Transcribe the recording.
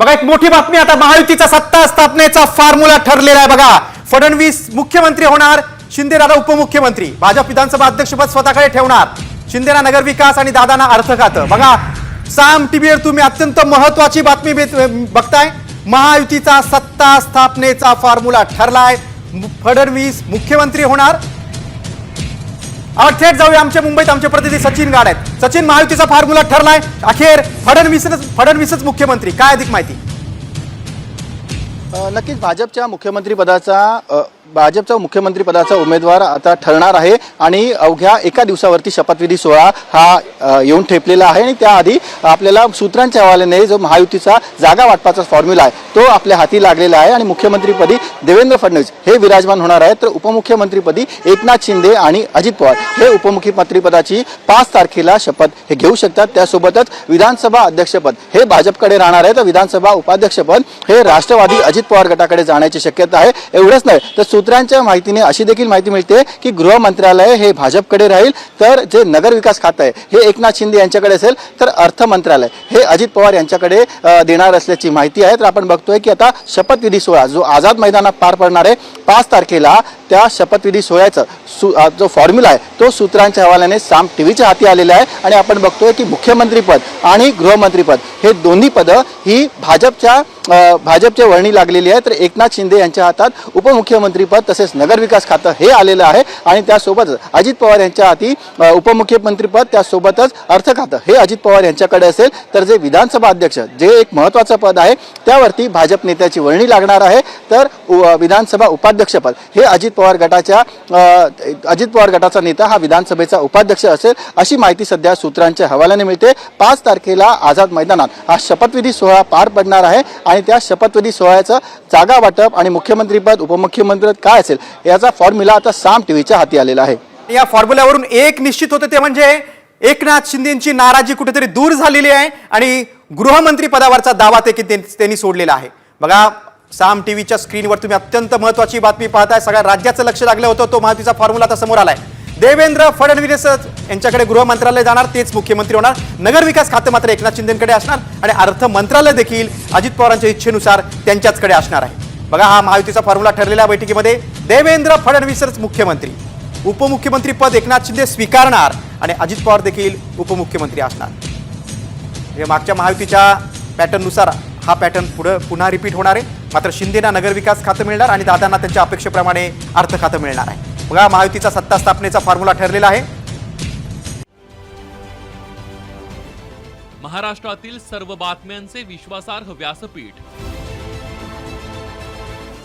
बघा एक मोठी बातमी आता महायुतीचा सत्ता स्थापनेचा फॉर्म्युला ठरलेला आहे बघा. फडणवीस मुख्यमंत्री होणार शिंदेदादा उपमुख्यमंत्री. भाजप विधानसभा अध्यक्षपद स्वतःकडे ठेवणार. शिंदेना नगरविकास आणि दादाना अर्थ खातं. बघा साम टीव्हीवर तुम्ही अत्यंत महत्वाची बातमी बघताय. महायुतीचा सत्ता स्थापनेचा फॉर्म्युला ठरलाय. फडणवीस मुख्यमंत्री होणार थेट जाऊया आमच्या मुंबईत. आमचे प्रतिनिधी सचिन गाड आहेत. सचिन महायुतीचा फॉर्म्युला ठरलाय. अखेर फडणवीसच फडणवीसच मुख्यमंत्री. काय अधिक माहिती? नक्कीच भाजपच्या मुख्यमंत्री भाजपचा मुख्यमंत्रीपदाचा उमेदवार आता ठरणार आहे आणि अवघ्या एका दिवसावरती शपथविधी सोहळा हा येऊन ठेपलेला आहे आणि त्याआधी आपल्याला सूत्रांच्या हवाल्याने जो महायुतीचा जागा वाटपाचा फॉर्म्युला आहे तो आपल्या हाती लागलेला आहे आणि मुख्यमंत्रीपदी देवेंद्र फडणवीस हे विराजमान होणार आहेत. तर उपमुख्यमंत्रीपदी एकनाथ शिंदे आणि अजित पवार हे उपमुख्यमंत्रीपदाची पाच तारखेला शपथ हे घेऊ शकतात. त्यासोबतच विधानसभा अध्यक्षपद हे भाजपकडे राहणार आहे. तर विधानसभा उपाध्यक्षपद हे राष्ट्रवादी अजित पवार गटाकडे जाण्याची शक्यता आहे. एवढंच नाही तर सूत्रांच्या माहितीने अशी देखील माहिती मिळते की गृह मंत्रालय हे भाजपकडे राहील. तर जे नगरविकास खातं आहे हे एकनाथ शिंदे यांच्याकडे असेल तर अर्थ मंत्रालय. हे अजित पवार यांच्याकडे देणार असल्याची माहिती आहे. तर आपण बघतोय की आता शपथविधी सोहळा जो आझाद मैदानात पार पडणार आहे पाच तारखेला त्या शपथविधी सोहळ्याचं सु जो फॉर्म्युला आहे तो सूत्रांच्या हवाल्याने साम टीव्हीच्या हाती आलेला आहे. आणि आपण बघतोय की मुख्यमंत्रीपद आणि गृहमंत्रीपद हे दोन्ही पदं ही भाजपच्या भाजपच्या वर्णी लागलेली आहे तर एकनाथ शिंदे यांच्या हातात उपमुख्यमंत्री मंत्रीपद तसेच नगरविकास खातं हे आलेलं आहे. आणि त्यासोबतच अजित पवार यांच्या हाती उपमुख्यमंत्रीपद त्यासोबतच अर्थ खातं हे अजित पवार यांच्याकडे असेल. तर जे विधानसभा अध्यक्ष जे एक महत्त्वाचं पद आहे त्यावरती भाजप नेत्याची वर्णी लागणार आहे. तर विधानसभा उपाध्यक्षपद हे अजित पवार गटाच्या अजित पवार गटाचा नेता हा विधानसभेचा उपाध्यक्ष असेल अशी माहिती सध्या सूत्रांच्या हवाल्याने मिळते. पाच तारखेला आझाद मैदानात हा शपथविधी सोहळा पार पडणार आहे. आणि त्या शपथविधी सोहळ्याचं जागा वाटप आणि मुख्यमंत्रीपद उपमुख्यमंत्री उपमुख्यमंत्रीपद काय असेल याचा फॉर्म्युला आता साम टीव्हीच्या हाती आलेला आहे. या फॉर्म्युल्यावरून एक निश्चित होते ते म्हणजे एकनाथ शिंदेची नाराजी कुठेतरी दूर झालेली आहे आणि गृहमंत्री पदावरचा दावा ते की त्यांनी सोडलेला आहे. बघा साम टीव्हीच्या स्क्रीनवर तुम्ही अत्यंत महत्वाची बातमी पाहताय. सगळ्या राज्याचं लक्ष लागलं होतं तो महत्त्वाचा फॉर्म्युला आता समोर आलाय. देवेंद्र फडणवीस यांच्याकडे गृह मंत्रालय जाणार तेच मुख्यमंत्री होणार. नगरविकास खाते मात्र एकनाथ शिंदेकडे असणार आणि अर्थ मंत्रालय देखील अजित पवारांच्या इच्छेनुसार त्यांच्याचकडे असणार आहे. बघा हा महायुतीचा फॉर्म्युला ठरलेल्या बैठकीमध्ये. देवेंद्र फडणवीसच मुख्यमंत्री. उपमुख्यमंत्री पद एकनाथ शिंदे स्वीकारणार आणि अजित पवार देखील उपमुख्यमंत्री असणार. हे मागच्या महायुतीच्या पॅटर्ननुसार हा पॅटर्न पुढे पुन्हा रिपीट होणार आहे. मात्र शिंदेना नगरविकास खातं मिळणार आणि दादांना त्यांच्या अपेक्षेप्रमाणे अर्थ खातं मिळणार आहे. बघा महायुतीचा सत्ता स्थापनेचा फॉर्म्युला ठरलेला आहे. महाराष्ट्रातील सर्व बातम्यांचे विश्वासार्ह व्यासपीठ.